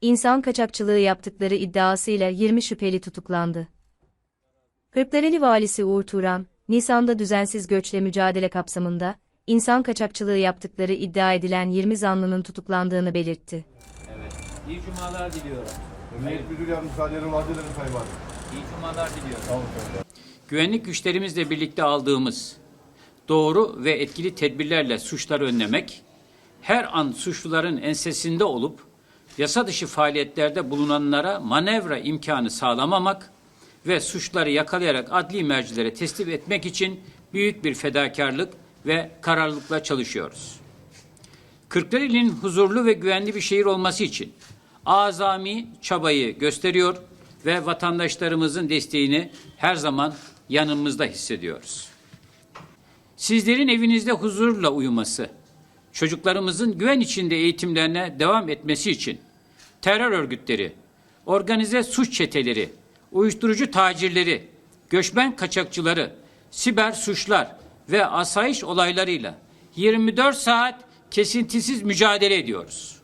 insan kaçakçılığı yaptıkları iddiasıyla 20 şüpheli tutuklandı. Kırklareli valisi Uğur Turan, Nisan'da düzensiz göçle mücadele kapsamında, insan kaçakçılığı yaptıkları iddia edilen 20 zanlının tutuklandığını belirtti. Evet. İyi cumalar diliyorum. Emniyet Müdür Ali Erol Acılar'ın Sayın Valim. İyi cumalar diliyorum. Güvenlik güçlerimizle birlikte aldığımız doğru ve etkili tedbirlerle suçları önlemek, her an suçluların ensesinde olup yasa dışı faaliyetlerde bulunanlara manevra imkanı sağlamamak ve suçları yakalayarak adli mercilere teslim etmek için büyük bir fedakarlık ve kararlılıkla çalışıyoruz. Kırklareli'nin huzurlu ve güvenli bir şehir olması için azami çabayı gösteriyor ve vatandaşlarımızın desteğini her zaman yanımızda hissediyoruz. Sizlerin evinizde huzurla uyuması, çocuklarımızın güven içinde eğitimlerine devam etmesi için terör örgütleri, organize suç çeteleri, uyuşturucu tacirleri, göçmen kaçakçıları, siber suçlar ve asayiş olaylarıyla 24 saat kesintisiz mücadele ediyoruz.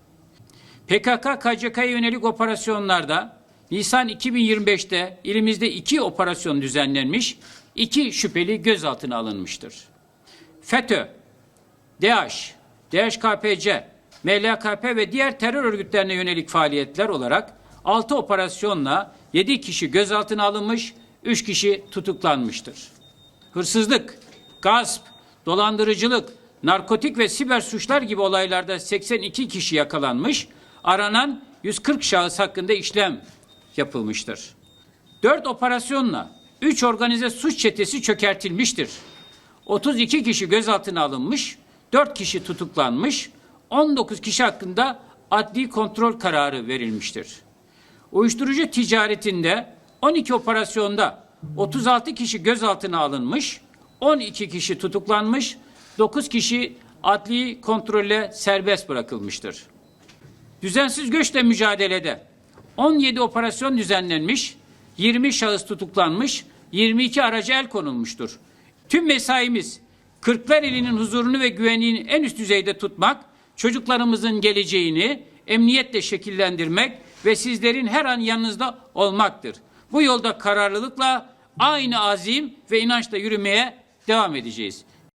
PKK-KCK'ya yönelik operasyonlarda Nisan 2025'te ilimizde iki operasyon düzenlenmiş, iki şüpheli gözaltına alınmıştır. FETÖ, DAEŞ, DHKPC, MLKP ve diğer terör örgütlerine yönelik faaliyetler olarak 6 operasyonla 7 kişi gözaltına alınmış, 3 kişi tutuklanmıştır. Hırsızlık, gasp, dolandırıcılık, narkotik ve siber suçlar gibi olaylarda 82 kişi yakalanmış, aranan 140 şahıs hakkında işlem yapılmıştır. 4 operasyonla 3 organize suç çetesi çökertilmiştir. 32 kişi gözaltına alınmış, 4 kişi tutuklanmış, 19 kişi hakkında adli kontrol kararı verilmiştir. Uyuşturucu ticaretinde 12 operasyonda 36 kişi gözaltına alınmış, 12 kişi tutuklanmış, 9 kişi adli kontrolle serbest bırakılmıştır. Düzensiz göçle mücadelede 17 operasyon düzenlenmiş, 20 şahıs tutuklanmış, 22 araca el konulmuştur. Tüm mesaimiz Kırklareli'nin huzurunu ve güvenliğini en üst düzeyde tutmak, çocuklarımızın geleceğini emniyetle şekillendirmek ve sizlerin her an yanınızda olmaktır. Bu yolda kararlılıkla aynı azim ve inançla yürümeye devam edeceğiz.